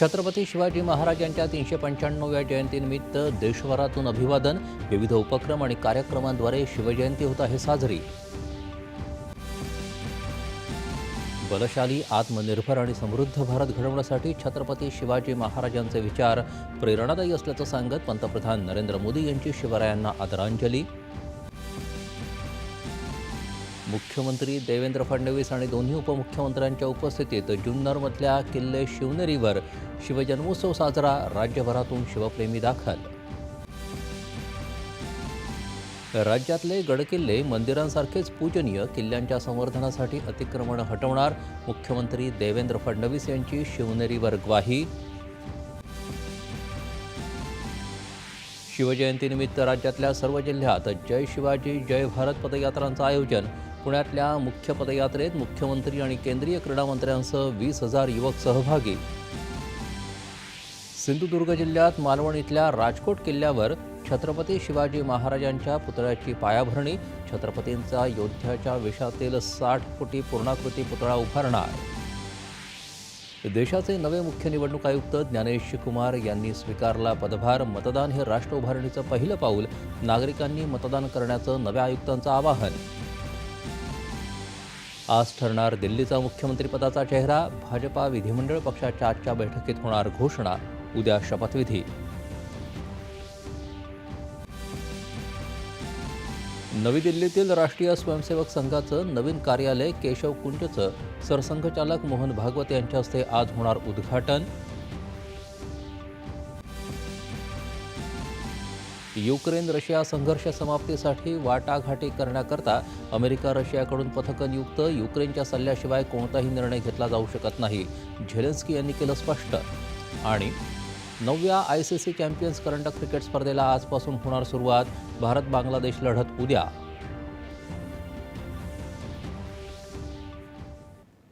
छत्रपती शिवाजी महाराज यांच्या तीनशे पंच्याण्णव्या जयंतीनिमित्त देशभरातून अभिवादन विविध उपक्रम आणि कार्यक्रमांद्वारे शिवजयंती होत आहे साजरी. बलशाली आत्मनिर्भर आणि समृद्ध भारत घडवण्यासाठी छत्रपती शिवाजी महाराजांचे विचार प्रेरणादायी असल्याचं सांगत पंतप्रधान नरेंद्र मोदी यांची शिवरायांना आदरांजली. मुख्यमंत्री देवेंद्र फडणवीस आणि दोन्ही उपमुख्यमंत्र्यांच्या उपस्थितीत जुन्नरमधल्या किल्ले शिवनेरीवर शिवजन्मोत्सव साजरा राज्यभरातून शिवप्रेमी दाखल. राज्यातले गडकिल्ले मंदिरांसारखेच पूजनीय किल्ल्यांच्या संवर्धनासाठी अतिक्रमण हटवणार मुख्यमंत्री देवेंद्र फडणवीस यांची शिवनेरीवर ग्वाही. शिवजयंतीनिमित्त राज्यातल्या सर्व जिल्ह्यात जय शिवाजी जय भारत पदयात्रांचं आयोजन पुण्यातल्या मुख्य पदयात्रेत मुख्यमंत्री आणि केंद्रीय क्रीडा मंत्र्यांसह वीस हजार युवक सहभागी. सिंधुदुर्ग जिल्ह्यात मालवण इथल्या राजकोट किल्ल्यावर छत्रपती शिवाजी महाराजांच्या पुतळ्याची पायाभरणी छत्रपतींचा योद्ध्याच्या वेशातील साठ कोटी पूर्णाकृती पुतळा उभारणार. देशाचे नवे मुख्य निवडणूक आयुक्त ज्ञानेश कुमार यांनी स्वीकारला पदभार मतदान हे राष्ट्र उभारणीचं पहिलं पाऊल नागरिकांनी मतदान करण्याचं नव्या आयुक्तांचं आवाहन. आज ठरणार दिल्लीचा मुख्यमंत्रीपदाचा चेहरा भाजपा विधिमंडळ पक्षाच्या आजच्या बैठकीत होणार घोषणा उद्या शपथविधी. नवी दिल्लीतील राष्ट्रीय स्वयंसेवक संघाचं नवीन कार्यालय केशव कुंजचं सरसंघचालक मोहन भागवत यांच्या हस्ते आज होणार उद्घाटन. युक्रेन रशिया संघर्ष समाप्तीसाठी वाटाघाटी करण्याकरता अमेरिका रशियाकडून पथकं नियुक्त युक्रेनच्या सल्ल्याशिवाय कोणताही निर्णय घेतला जाऊ शकत नाही झेलेन्स्की यांनी केलं स्पष्ट. आणि नवव्या आय सी सी चॅम्पियन्स करंडक क्रिकेट स्पर्धेला आजपासून होणार सुरुवात भारत बांगलादेश लढत उद्या.